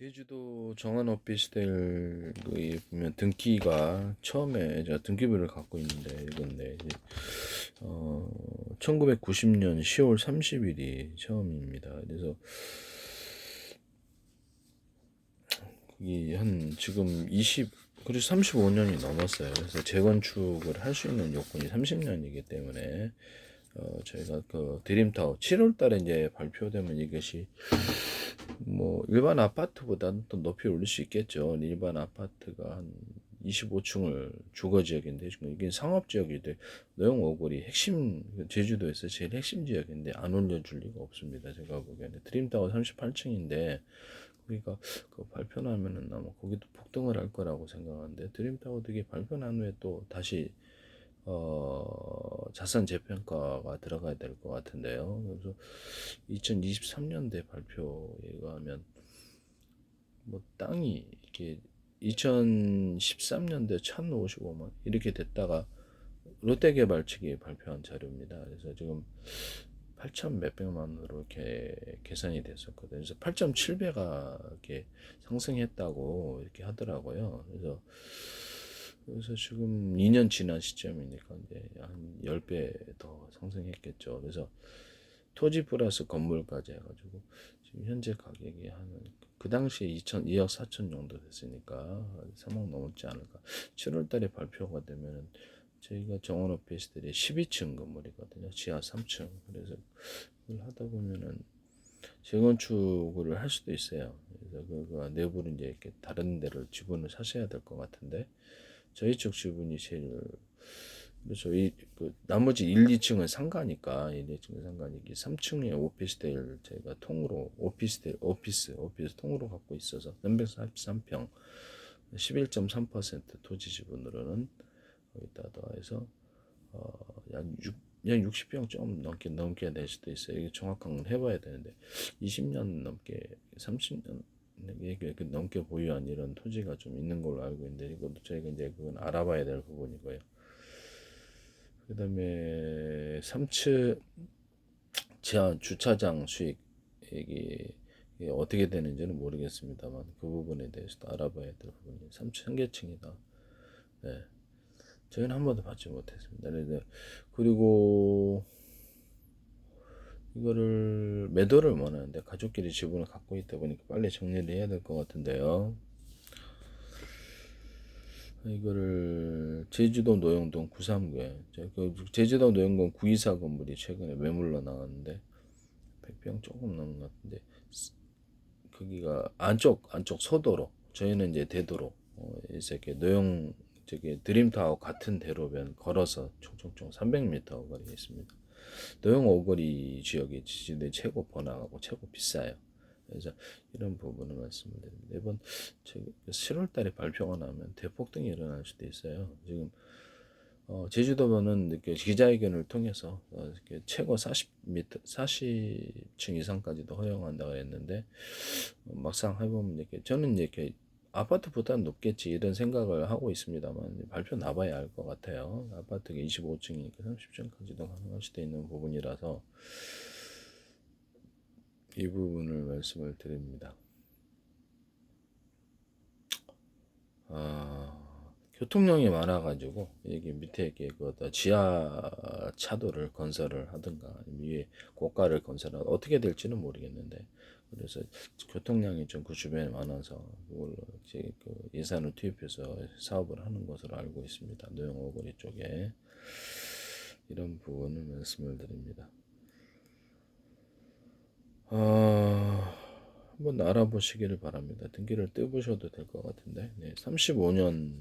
제주도 정한 오피스텔 에 보면 등기가 처음에 제가 등기부를 갖고 있는데 이건데 어 1990년 10월 30일이 처음입니다. 그래서 거기 한 지금 20 그래서 35년이 넘었어요. 그래서 재건축을 할 수 있는 요건이 30년이기 때문에 어 저희가 그 드림타워 7월 달에 이제 발표되면 이것이 뭐 일반 아파트보다는 또 높이 올릴 수 있겠죠. 일반 아파트가 한 25층을 주거 지역인데 지금 이게 상업 지역인데 노영 오골이 핵심 제주도에서 제일 핵심 지역인데 안 올려줄 리가 없습니다. 제가 보기에는 드림타워 38층인데 그러니까 그 발표 나면은 아마 거기도 폭등을 할 거라고 생각하는데 드림타워 되게 발표 난 후에 또 다시 어, 자산 재평가가 들어가야 될 것 같은데요. 그래서 2023년대 발표에 의하면 뭐 땅이 이렇게 2013년대 1,055만 이렇게 됐다가 롯데개발 측이 발표한 자료입니다. 그래서 지금 8천 몇백만으로 이렇게 계산이 됐었거든요. 그래서 8.7배가 이렇게 상승했다고 이렇게 하더라고요. 그래서 그래서 지금 2년 지난 시점이니까 이제 한 10배 더 상승했겠죠. 그래서 토지 플러스 건물까지 해가지고 지금 현재 가격이 한 그 당시에 2천 2억 4천 정도 됐으니까 3억 넘었지 않을까. 7월 달에 발표가 되면은 저희가 정원 오피스들이 12층 건물이거든요. 지하 3층. 그래서 그걸 하다 보면은 재건축을 할 수도 있어요. 그래서 그거 내부를 이제 이렇게 다른 데를 지분을 사셔야 될 것 같은데 저희 쪽 지분이 제일 그래서 이그 나머지 1, 2층은 상가니까 1, 2층은 상가니까 3층에 오피스텔 저희가 통으로 오피스텔 오피스 오피스 통으로 갖고 있어서 343평 11.3% 토지 지분으로는 거기다 더해서 어약 60평 좀 넘게 넘게 될 수도 있어요. 이게 정확한 건 해봐야 되는데 20년 넘게 30년 그 넘게 보유한 이런 토지가 좀 있는 걸로 알고 있는데 이것도 저희가 이제 그건 알아봐야 될 부분이고요. 그다음에 3층 지하 주차장 수익이 어떻게 되는지는 모르겠습니다만 그 부분에 대해서도 알아봐야 될 부분이 3층 한계층이다. 네. 저희는 한 번도 받지 못했습니다. 그리고 이거를 매도를 원하는데 가족끼리 지분을 갖고 있다 보니까 빨리 정리를 해야 될 것 같은데요. 이거를 제주도 노영동 939에 그 제주도 노영동 924 건물이 최근에 매물로 나왔는데 100평 조금 넘는 것 같은데 거기가 안쪽 안쪽 소도로 저희는 이제 대도로 어, 이렇게 노영 저기 드림타워 같은 대로변 걸어서 총총총 300m 거리에 있습니다. 노영 오거리 지역이 지진대 최고 번화하고 최고 비싸요. 그래서 이런 부분을 말씀을 드립니다. 이번 7월 달에 발표가 나면 대폭등이 일어날 수도 있어요. 지금 어, 제주도면은 이렇게 기자회견을 통해서 어, 이렇게 최고 40m, 40층 이상까지도 허용한다고 했는데 어, 막상 해보면 이렇게 저는 이렇게 아파트보다는 높겠지 이런 생각을 하고 있습니다만 발표 나봐야 알 것 같아요. 아파트가 25층이니까 30층까지도 가능할 수도 있는 부분이라서 이 부분을 말씀을 드립니다. 아, 교통량이 많아가지고 여기 밑에 이렇게 그 지하 차도를 건설을 하든가 위에 고가를 건설하 어떻게 될지는 모르겠는데 그래서 교통량이 좀 그 주변에 많아서 그걸로 이제 그 예산을 투입해서 사업을 하는 것으로 알고 있습니다. 노영오거리 쪽에 이런 부분을 말씀을 드립니다. 아, 한번 알아보시기를 바랍니다. 등기를 떼보셔도 될 것 같은데, 네, 35년,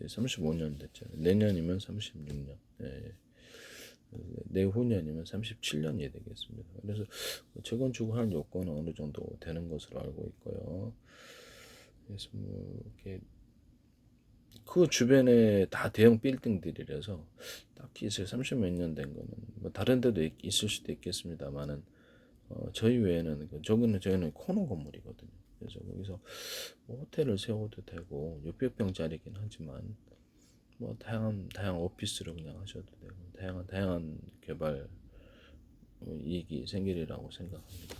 35년 됐죠. 내년이면 36년, 네, 내후년이면 37년이 되겠습니다. 그래서 재건축을 할 요건은 어느 정도 되는 것으로 알고 있고요. 그래서 뭐 이렇게 그 주변에 다 대형 빌딩들이라서 딱히 이제 30 몇 년 된 거는 뭐 다른 데도 있, 있을 수도 있겠습니다만은 어, 저희 외에는 그 저기는 저희는 코너 건물이거든요. 그래서 거기서 뭐 호텔을 세워도 되고 600평짜리긴 하지만 뭐 다양한 다양한 오피스를 그냥 하셔도 되고 다양한 다양한 개발 어, 이익이 생기리라고 생각합니다.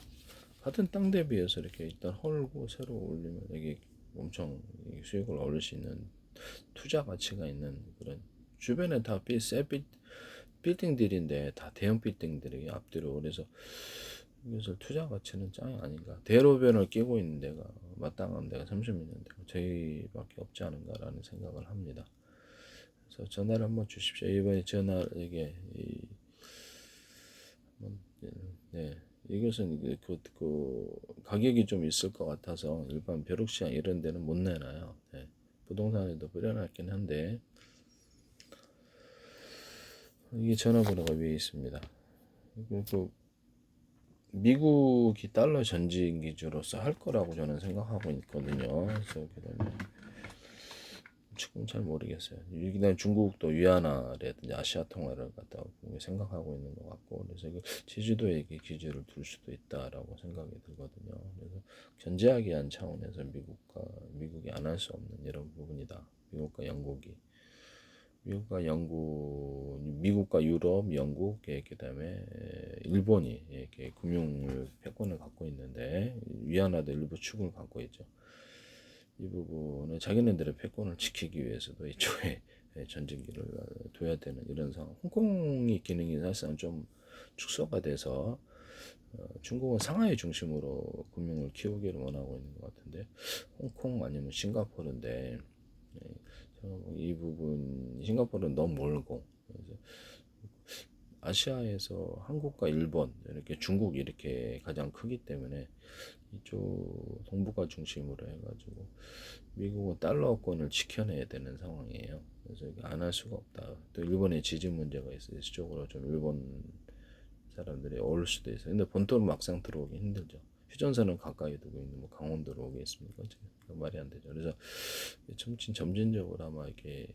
같은 땅 대비해서 이렇게 일단 헐고 새로 올리면 이게 엄청 이 수익을 얻을 수 있는 투자 가치가 있는 그런 주변에 다 빌, 새 빌, 빌딩들인데 다 대형 빌딩들이 앞뒤로 그래서 그래서 투자 가치는 짱이 아닌가 대로변을 끼고 있는 데가 마땅한 데가 30몇 년 되고 저희밖에 없지 않은가라는 생각을 합니다. 그래서 전화를 한번 주십시오. 이번에 전화 이게 이 네 이것은 그, 그, 그 가격이 좀 있을 것 같아서 일반 벼룩시장 이런 데는 못 내놔요. 네. 부동산에도 뿌려놨긴 한데 이게 전화번호가 위에 있습니다. 그, 그 미국이 달러 전진 기주로서 할 거라고 저는 생각하고 있거든요. 그래서 지금 잘 모르겠어요. 그다음 중국도 위안화라든지 아시아 통화를 갖다 생각하고 있는 것 같고 그래서 그 제주도에 이게 기지를 둘 수도 있다라고 생각이 들거든요. 그래서 견제하기 위한 차원에서 미국과 미국이 안 할 수 없는 이런 부분이다. 미국과 영국이 미국과 영국, 미국과 유럽, 영국, 예, 그다음에 일본이 이렇게 금융을 패권을 갖고 있는데 위안화도 일부 축을 갖고 있죠. 이 부분은 자기네들의 패권을 지키기 위해서도 이쪽에 전진기를 둬야 되는 이런 상황. 홍콩이 기능이 사실상 좀 축소가 돼서 어, 중국은 상하이 중심으로 금융을 키우기를 원하고 있는 것 같은데 홍콩 아니면 싱가포르인데 예, 이 부분 싱가포르는 너무 멀고 아시아에서 한국과 일본 이렇게 중국 이렇게 가장 크기 때문에 이쪽 동북아 중심으로 해가지고 미국은 달러권을 지켜내야 되는 상황이에요. 그래서 안 할 수가 없다. 또 일본의 지진 문제가 있어요. 이쪽으로 좀 일본 사람들이 올 수도 있어요. 근데 본토는 막상 들어오기 힘들죠. 휴전선은 가까이 두고 있는 뭐 강원도로 오겠습니까? 말이 안 되죠. 그래서 점진 점진적으로 아마 이렇게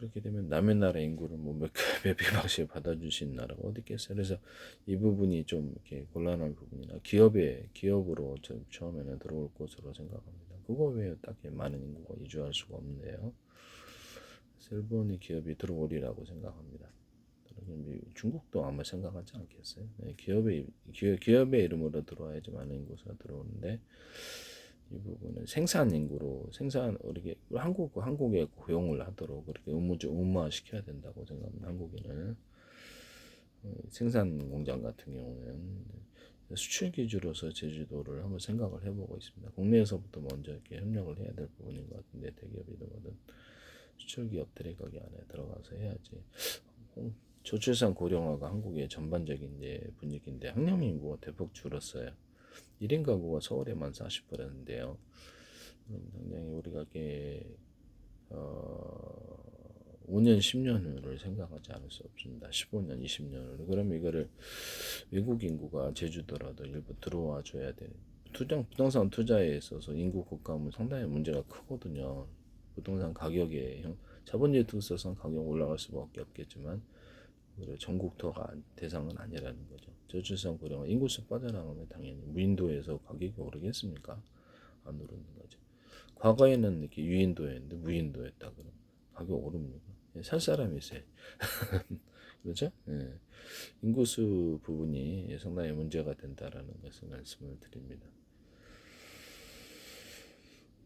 그렇게 되면 남의 나라 인구를 뭐몇 몇백만씩 받아주신 나라가 어디 있겠어요. 그래서 이 부분이 좀 이렇게 곤란한 부분이나 기업에 기업으로 좀 처음에는 들어올 것으로 생각합니다. 그거 외에 딱히 많은 인구가 이주할 수가. 그래서 일본의 기업이 들어오리라고 생각합니다. 중국도 아마 생각하지 않겠어요. 네, 기업의 기업, 기업의 이름으로 들어와야지 많은 인구가 들어오는데 이 부분은 생산 인구로 생산 이렇게 한국 한국에 고용을 하도록 그렇게 의무 의무화 시켜야 된다고 생각합니다. 한국인은 어, 생산 공장 같은 경우는 수출 기주로서 제주도를 한번 생각을 해보고 있습니다. 국내에서부터 먼저 이렇게 협력을 해야 될 부분인 것 같은데 대기업이든 뭐든 수출 기업들이 거기 안에 들어가서 해야지. 저출산 고령화가 한국의 전반적인 이제 분위기인데 학령 인구가 대폭 줄었어요. 1인 가구가 서울에만 40%인데요. 당장히 우리가 이게 어, 5년, 10년 후를 생각하지 않을 수 없습니다. 15년, 20년을. 그럼 이거를 외국 인구가 제주도라도 일부 들어와 줘야 돼. 투자, 부동산 투자에 있어서 인구 국감은 상당히 문제가 크거든요. 부동산 가격에 자본주의 특성상 가격 올라갈 수밖에 없겠지만 전국토가 대상은 아니라는 거죠. 저출산 고령화 인구수 빠져나가면 당연히 무인도에서 가격이 오르겠습니까? 안 오르는 거죠. 과거에는 이렇게 유인도였는데 무인도였다 그럼 가격 오릅니까? 예, 살 사람이 있어요. 그렇죠? 예. 인구수 부분이 상당히 문제가 된다라는 것을 말씀을 드립니다.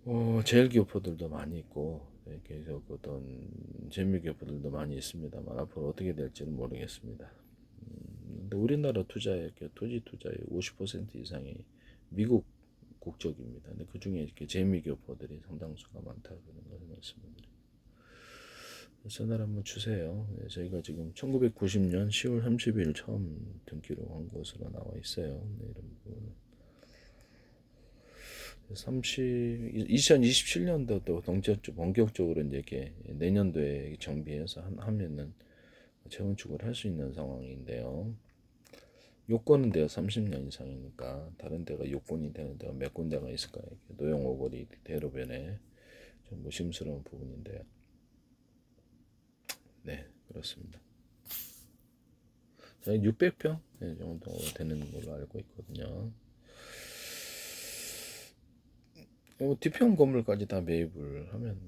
어, 제일교포들도 많이 있고 네, 계속 어떤 재미교포들도 많이 있습니다만 앞으로 어떻게 될지는 모르겠습니다. 음, 근데 우리나라 투자의 토지 투자의 50% 이상이 미국 국적입니다. 근데 그 중에 이렇게 재미교포들이 상당수가 많다는 것을 말씀드립니다. 전화를 한번 주세요. 네, 저희가 지금 1990년 10월 30일 처음 등기로 한 것으로 나와 있어요. 네, 이런 부분은. 30 2027년도 또 동적 본격적으로 이제 이렇게 내년도에 정비해서 하면은 재건축을 할 수 있는 상황인데요. 요건은 돼요. 30년 이상이니까 다른 데가 요건이 되는 데가 몇 군데가 있을까요? 노영 오거리 대로변에 좀 무심스러운 부분인데요. 네, 그렇습니다. 600평 정도 되는 걸로 알고 있거든요. 어, 뒤편 건물까지 다 매입을 하면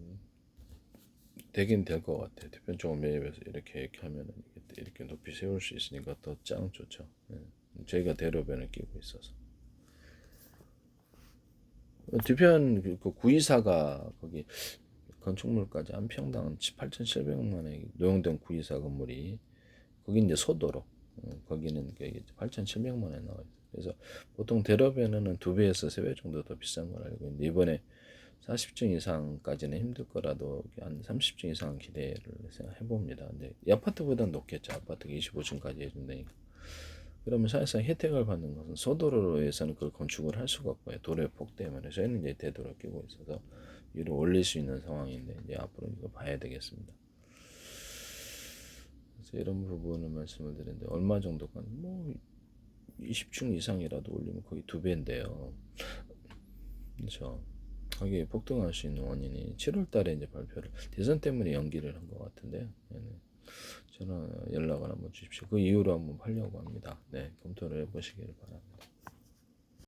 되긴 될 것 같아요. 뒤편 쪽을 매입해서 이렇게 이렇게 하면 이렇게 높이 세울 수 있으니까 더 짱 좋죠. 네. 저희가 대로변을 끼고 있어서. 뒤편 그- 그 구이사가 거기 건축물까지 한 평당 8,700만 원에 노용된 구이사 건물이 거기 이제 소도로 어, 거기는 8,700만 원에 나와요. 그래서 보통 대로변에는 두 배에서 세 배 정도 더 비싼 걸 알고 있는데 이번에 40층 이상까지는 힘들 거라도 한 30층 이상 기대를 생각해 봅니다. 근데 이 아파트보다 높겠죠. 아파트가 25층까지 해준다니까. 그러면 사실상 혜택을 받는 것은 소도로에서는 그걸 건축을 할 수가 없고요. 도로의 폭 때문에 저희는 이제 대도로 끼고 있어서 위로 올릴 수 있는 상황인데 이제 앞으로 이거 봐야 되겠습니다. 그래서 이런 부분을 말씀을 드리는데 얼마 정도가 뭐 20층 이상이라도 올리면 거의 두 배인데요. 그렇죠. 거기 폭등할 수 있는 원인이 7월 달에 이제 발표를 대선 때문에 연기를 한 것 같은데요. 네, 네. 저는 연락을 한번 주십시오. 그 이후로 한번 팔려고 합니다. 네, 검토를 해보시기를 바랍니다.